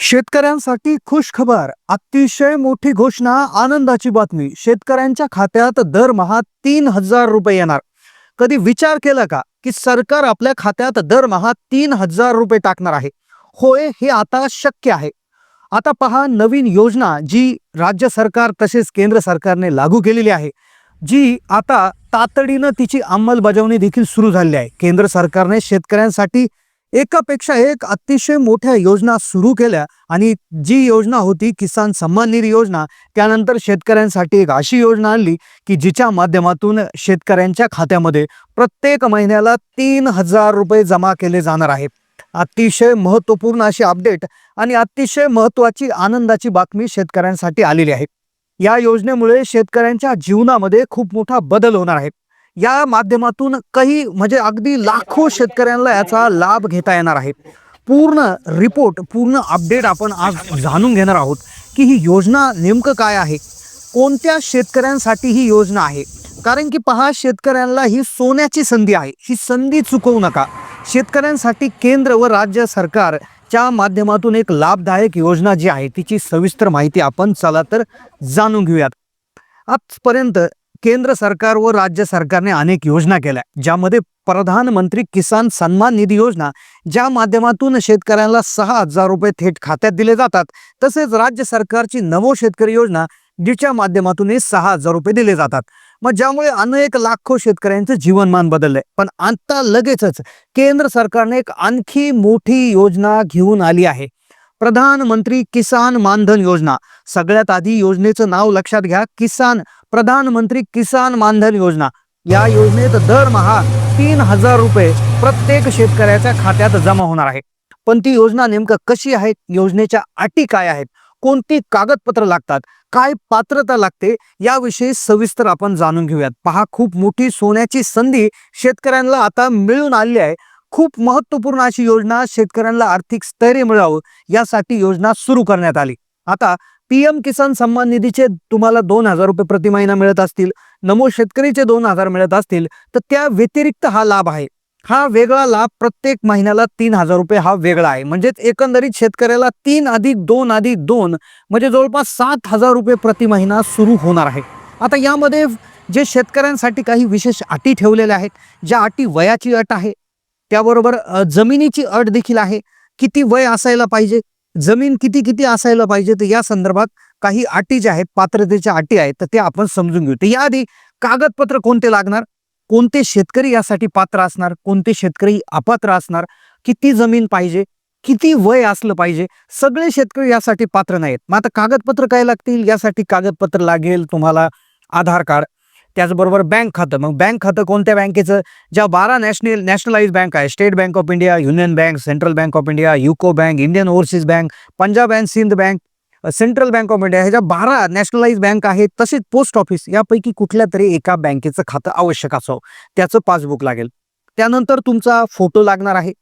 शेतकऱ्यांसाठी खुश खबर अतिशय मोठी घोषणा आनंदाची बातमी. शेतकऱ्यांच्या खात्यात दरमहा तीन हजार रुपये येणार. कधी विचार केला का की सरकार आपल्या खात्यात दरमहा तीन हजार रुपये टाकणार आहे? होय हे आता शक्य आहे. आता पहा नवीन योजना जी राज्य सरकार तसेच केंद्र सरकारने लागू केलेली आहे. जी आता तातडीनं तिची अंमलबजावणी देखील सुरू झाली आहे. केंद्र सरकारने शेतकऱ्यांसाठी एकापेक्षा एक अतिशय मोठ्या योजना सुरू केल्या आणि जी योजना होती किसान सन्मान निधी योजना त्यानंतर शेतकऱ्यांसाठी एक अशी योजना आणली की जिच्या माध्यमातून शेतकऱ्यांच्या खात्यामध्ये प्रत्येक महिन्याला तीन हजार रुपये जमा केले जाणार आहेत. अतिशय महत्त्वपूर्ण अशी अपडेट आणि अतिशय महत्त्वाची आनंदाची बातमी शेतकऱ्यांसाठी आलेली आहे. या योजनेमुळे शेतकऱ्यांच्या जीवनामध्ये खूप मोठा बदल होणार आहे. या माध्यमातून काही म्हणजे अगदी लाखो शेतकऱ्यांना याचा लाभ घेता येणार आहे. पूर्ण रिपोर्ट पूर्ण अपडेट आपण आज जाणून घेणार आहोत की ही योजना नेमकं काय आहे. कोणत्या शेतकऱ्यांसाठी ही योजना आहे? कारण की पहा शेतकऱ्यांना ही सोन्याची संधी आहे. ही संधी चुकवू नका. शेतकऱ्यांसाठी केंद्र व राज्य सरकारच्या माध्यमातून एक लाभदायक योजना जी आहे तिची सविस्तर माहिती आपण चला तर जाणून घेऊयात. आजपर्यंत केंद्र सरकार व राज्य सरकारने अनेक योजना केल्या. ज्यामध्ये प्रधानमंत्री किसान सन्मान निधी योजना ज्या माध्यमातून शेतकऱ्यांना सहा हजार रुपये थेट खात्यात दिले जातात तसेच राज्य सरकारची नवो शेतकरी योजना जिच्या माध्यमातून हे सहा हजार रुपये दिले जातात. मग ज्यामुळे अनेक लाखो शेतकऱ्यांचं जीवनमान बदललंय. पण आता लगेचच केंद्र सरकारने एक आणखी मोठी योजना घेऊन आली आहे. प्रधानमंत्री किसान मानधन योजना. सगळ्यात आधी योजनेचं नाव लक्षात घ्या. किसान प्रधानमंत्री किसान मानधन योजना. या योजनेत दरमहा तीन हजार रुपये प्रत्येक शेतकऱ्याच्या खात्यात जमा होणार आहे. पण ती योजना नेमकं कशी आहे? योजनेच्या अटी काय आहेत? कोणती कागदपत्र लागतात? काय पात्रता लागते? याविषयी सविस्तर आपण जाणून घेऊयात. पहा खूप मोठी सोन्याची संधी शेतकऱ्यांना आता मिळून आली आहे. खूप महत्त्वपूर्ण अशी योजना शेतकऱ्यांना आर्थिक स्थैर्य मिळावं यासाठी योजना सुरू करण्यात आली. आता पीएम किसान सन्मान निधीचे तुम्हाला दोन हजार रुपये प्रति महिना मिळत असतील नमो शेतकरीचे दोन हजार मिळत असतील तर त्या व्यतिरिक्त हा लाभ आहे. हा वेगळा लाभ प्रत्येक महिन्याला तीन हजार रुपये हा वेगळा आहे. म्हणजेच एकंदरीत शेतकऱ्याला तीन अधिक दोन अधिक दोन म्हणजे जवळपास सात हजार रुपये प्रति महिना सुरू होणार आहे. आता यामध्ये जे शेतकऱ्यांसाठी काही विशेष अटी ठेवलेल्या आहेत ज्या अटी वयाची अट आहे त्याबरोबर जमिनीची अट देखील आहे किती वय असायला पाहिजे. जमीन किती किती असायला पाहिजे तर या संदर्भात काही अटी ज्या आहेत पात्रतेच्या अटी आहेत तर त्या आपण समजून घेऊ. तर याआधी कागदपत्र कोणते लागणार? कोणते शेतकरी यासाठी पात्र असणार? कोणते शेतकरी अपात्र असणार? किती जमीन पाहिजे? किती वय असलं पाहिजे? सगळे शेतकरी यासाठी पात्र नाहीत. मग आता कागदपत्र काय लागतील? यासाठी कागदपत्र लागेल तुम्हाला आधार कार्ड. त्याचबरोबर बँक खातं. मग बँक खातं कोणत्या बँकेचं? ज्या बारा नॅशनल नॅशनलाइज बँक आहे State Bank of India Union Bank Central Bank of India UCO Bank Indian Overseas Bank Punjab and Sind Bank Central Bank of India ह्या ज्या बारा नॅशनलाइज बँक आहेत तसेच पोस्ट ऑफिस यापैकी कुठल्या तरी एका बँकेचं खातं आवश्यक असावं. त्याचं पासबुक लागेल. त्यानंतर तुमचा फोटो लागणार आहे.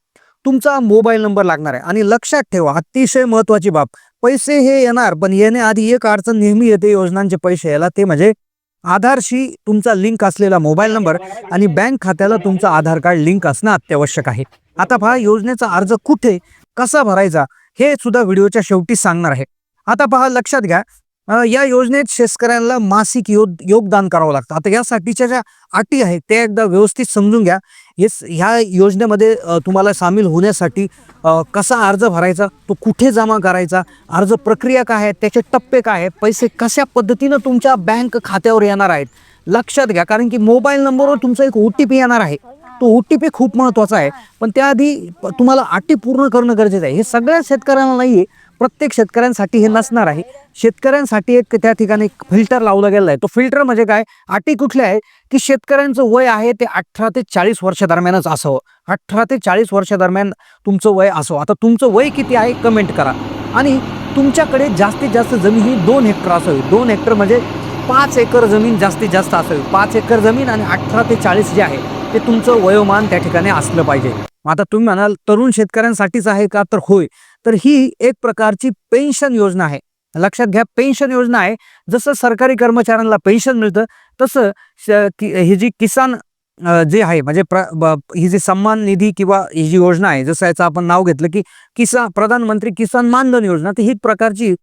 तुमचा मोबाईल नंबर लागणार आहे. आणि लक्षात ठेवा अतिशय महत्वाची बाब पैसे हे येणार पण येण्याआधी एक अडचण नेहमी येते योजनांचे पैसे. यायला ते म्हणजे आधारशी तुमचा लिंक असलेला मोबाईल नंबर आणि बँक खात्याला तुमचं आधार कार्ड लिंक असणं अत्यावश्यक आहे. आता पहा योजनेचा अर्ज कुठे कसा भरायचा हे सुद्धा व्हिडिओच्या शेवटी सांगणार आहे. आता पहा लक्षात घ्या या योजनेत शेतकऱ्यांना मासिक योग योगदान करावं लागतं. आता यासाठीच्या ज्या अटी आहेत त्या एकदा व्यवस्थित समजून घ्या. हे ह्या योजनेमध्ये तुम्हाला सामील होण्यासाठी कसा अर्ज भरायचा तो कुठे जमा करायचा अर्ज प्रक्रिया काय आहे त्याचे टप्पे काय आहेत पैसे कशा पद्धतीनं तुमच्या बँक खात्यावर येणार आहेत लक्षात घ्या. कारण की मोबाईल नंबरवर तुमचा एक ओ टी पी येणार आहे. तो ओ टी पी खूप महत्त्वाचा आहे. पण त्याआधी तुम्हाला अटी पूर्ण करणं गरजेचं आहे. हे सगळ्या शेतकऱ्यांना नाही आहे प्रत्येक शेतकऱ्यांसाठी हे नसणार आहे. शेतकऱ्यांसाठी एक त्या ठिकाणी एक फिल्टर लावला गेला आहे. तो फिल्टर म्हणजे काय? अटी कुठल्या आहे की शेतकऱ्यांचं वय आहे ते अठरा ते चाळीस वर्ष दरम्यानच असावं. अठरा ते चाळीस वर्षादरम्यान तुमचं वय असावं. आता तुमचं वय किती आहे? कमेंट करा. आणि तुमच्याकडे जास्तीत जास्त जमीन ही दोन हेक्टर असावी. दोन हेक्टर म्हणजे पाच एकर जमीन जास्तीत जास्त असावी. पाच एकर जमीन आणि अठरा ते चाळीस जे आहे ते तुमचं वयोमान त्या ठिकाणी असलं पाहिजे. आता तुम्ही म्हणाल तरुण शेतकऱ्यांसाठीच आहे का? तर होय. तर ही एक प्रकारची पेन्शन योजना आहे. लक्षात घ्या पेन्शन योजना आहे. जसं सरकारी कर्मचाऱ्यांना पेन्शन मिळतं तसं श- ही जी किसान जे आहे म्हणजे प्र ब- ही जी सन्मान निधी किंवा ही जी योजना आहे जसं याचं आपण नाव घेतलं की किसान प्रधानमंत्री किसान मानधन योजना तर ही प्रकारची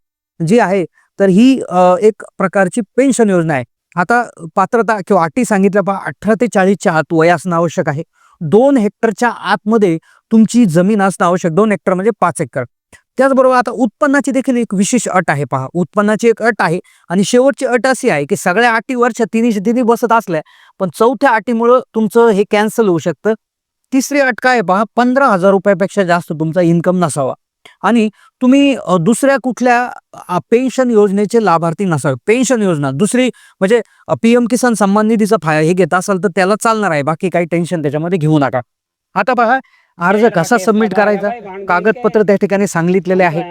जी आहे तर ही एक प्रकारची पेन्शन योजना आहे. आता पात्रता किंवा अटी सांगितल्या पहा अठरा ते चाळीसच्या आत वय असणं आवश्यक आहे. दोन हेक्टरच्या आतमध्ये तुमची जमीन असणं आवश्यक दोन हेक्टर म्हणजे पाच एकर. त्याचबरोबर आता उत्पन्नाची देखील एक विशेष अट आहे पहा. उत्पन्नाची एक अट आहे आणि शेवटची अट अशी आहे की सगळ्या अटी वर्ष तिन्ही तिन्ही बसत असल्या पण चौथ्या अटीमुळं तुमचं हे कॅन्सल होऊ शकतं. तिसरी अट काय पहा पंधरा हजार रुपयापेक्षा जास्त तुमचा इन्कम नसावा. आणि तुम्ही दुसऱ्या कुठल्या पेन्शन योजनेचे लाभार्थी नसावे. पेन्शन योजना दुसरी म्हणजे पी एम किसान सन्मान निधीचा फाय हे घेत असाल तर त्याला चालणार आहे. बाकी काही टेन्शन त्याच्यामध्ये घेऊ नका. आता पहा अर्ज कसा सबमिट करायचा? कागदपत्र त्या ठिकाणी सांगितलेले आहे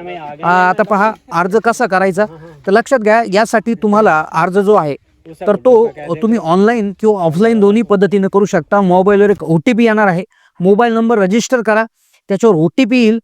आता पहा अर्ज कसा करायचा? तर लक्षात घ्या यासाठी तुम्हाला अर्ज जो आहे तर तो तुम्ही ऑनलाईन किंवा ऑफलाईन दोन्ही पद्धतीने करू शकता. मोबाईलवर एक ओ टी पी येणार आहे. मोबाईल नंबर रजिस्टर करा. त्याच्यावर ओ टी पी येईल.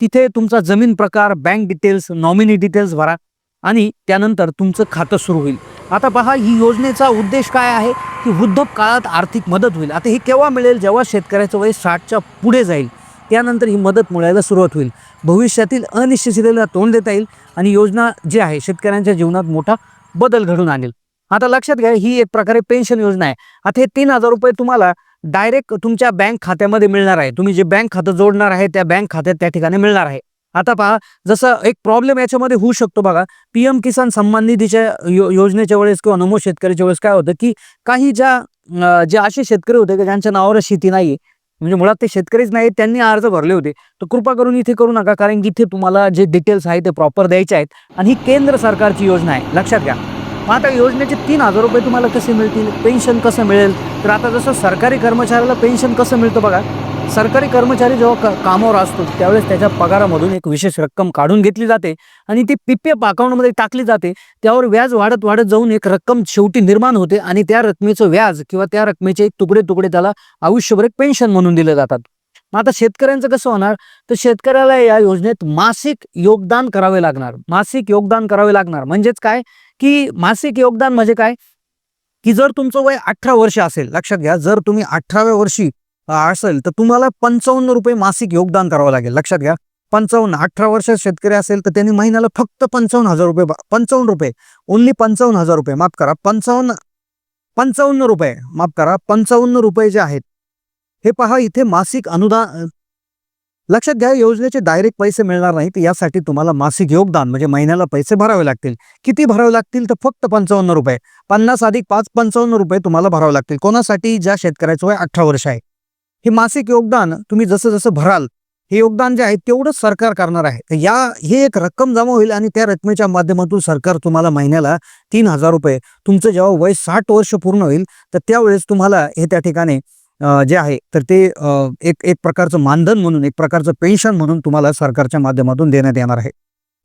तिथे तुमचा जमीन प्रकार बँक डिटेल्स नॉमिनी डिटेल्स भरा. आणि त्यानंतर तुमचं खातं सुरू होईल. आता पहा ही योजनेचा उद्देश काय आहे? की वृद्धप आर्थिक मदत होईल. आता ही केव्हा मिळेल? जेव्हा शेतकऱ्याचं वय साठच्या पुढे जाईल. त्यानंतर ही मदत मिळायला सुरुवात होईल. भविष्यातील अनिश्चिततेला तोंड देता येईल आणि योजना जी आहे शेतकऱ्यांच्या जीवनात मोठा बदल घडून आणेल. आता लक्षात घ्या ही एक प्रकारे पेन्शन योजना आहे. आता हे तीन हजार रुपये तुम्हाला डायरेक्ट तुमच्या बँक खात्यामध्ये मिळणार आहे. तुम्ही जे बँक खातं जोडणार आहे त्या बँक खात्यात त्या ठिकाणी मिळणार आहे. आता पहा जसं एक प्रॉब्लेम याच्यामध्ये होऊ शकतो बघा. पी एम किसान सन्मान निधीच्या यो योजनेच्या वेळेस किंवा नमो शेतकऱ्याच्या वेळेस काय होतं की काही ज्या जे असे शेतकरी होते की ज्यांच्या नावावर शेती नाही म्हणजे मुळात ते शेतकरीच नाही त्यांनी अर्ज भरले होते. तर कृपा करून इथे करू नका कारण की इथे तुम्हाला जे डिटेल्स आहे ते प्रॉपर द्यायचे आहेत आणि ही केंद्र सरकारची योजना आहे. लक्षात घ्या. मग आता योजनेचे तीन हजार रुपये तुम्हाला कसे मिळतील? पेन्शन कसं मिळेल? तर आता जसं सरकारी कर्मचाऱ्याला पेन्शन कसं मिळतं बघा? सरकारी कर्मचारी जेव्हा कामावर असतो त्यावेळेस त्याच्या पगारामधून एक विशेष रक्कम काढून घेतली जाते आणि ती पी पी एफ अकाउंटमध्ये टाकली जाते. त्यावर व्याज वाढत वाढत जाऊन एक रक्कम शेवटी निर्माण होते आणि त्या रकमेचं व्याज किंवा त्या रकमेचे एक तुकडे तुकडे त्याला आयुष्यभर एक पेन्शन म्हणून दिले जातात. मग आता शेतकऱ्यांचं कसं होणार? तर शेतकऱ्याला या योजनेत मासिक योगदान करावे लागणार. मासिक योगदान करावे लागणार. म्हणजेच काय? की मासिक योगदान म्हणजे काय? की जर तुमचं वय अठरा वर्ष असेल लक्षात घ्या जर तुम्ही अठराव्या वर्षी असेल तर तुम्हाला पंचावन्न रुपये मासिक योगदान करावं लागेल. लक्षात घ्या. पंचावन्न अठरा वर्ष शेतकरी असेल तर त्यांनी महिन्याला फक्त पंचावन्न हजार रुपये पंचावन्न रुपये. ओन्ली पंचावन्न हजार रुपये. माफ करा. पंचावन्न पंचावन्न रुपये. माफ करा. पंचावन्न रुपये जे आहेत हे पहा इथे मासिक अनुदान लक्षात घ्या योजनेचे डायरेक्ट पैसे मिळणार नाहीत. यासाठी तुम्हाला मासिक योगदान म्हणजे महिन्याला पैसे भरावे लागतील. किती भरावे लागतील? तर फक्त पंचावन्न रुपये. पन्नास अधिक पाच पंचावन्न रुपये तुम्हाला भरावे लागतील. कोणासाठी? ज्या शेतकऱ्याचं वय अठरा वर्ष आहे. हे मासिक योगदान तुम्ही जसं जसं भराल हे योगदान जे आहे तेवढंच सरकार करणार आहे. तर या हे एक रक्कम जमा होईल आणि त्या रकमेच्या माध्यमातून सरकार तुम्हाला महिन्याला तीन हजार रुपये तुमचं जेव्हा वय साठ वर्ष पूर्ण होईल तर त्यावेळेस तुम्हाला हे त्या ठिकाणी जे आहे तर ते एक एक प्रकारचं मानधन म्हणून एक प्रकारचं पेन्शन म्हणून तुम्हाला सरकारच्या माध्यमातून देण्यात येणार आहे.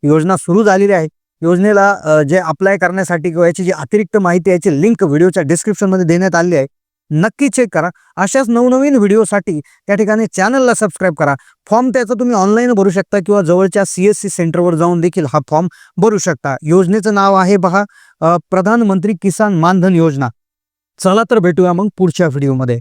योजना सुरू झालेली आहे. योजनेला जे अप्लाय करण्यासाठी किंवा याची जी अतिरिक्त माहिती आहे याची लिंक व्हिडिओच्या डिस्क्रिप्शनमध्ये देण्यात आली आहे. नक्की चेक करा. अशाच नवनवीन व्हिडिओसाठी त्या ठिकाणी चॅनलला सबस्क्राईब करा. फॉर्म त्याचा तुम्ही ऑनलाईन भरू शकता किंवा जवळच्या सी एस सी सेंटरवर जाऊन देखील हा फॉर्म भरू शकता. योजनेचं नाव आहे पहा प्रधानमंत्री किसान मानधन योजना. चला तर भेटूया मग पुढच्या व्हिडिओमध्ये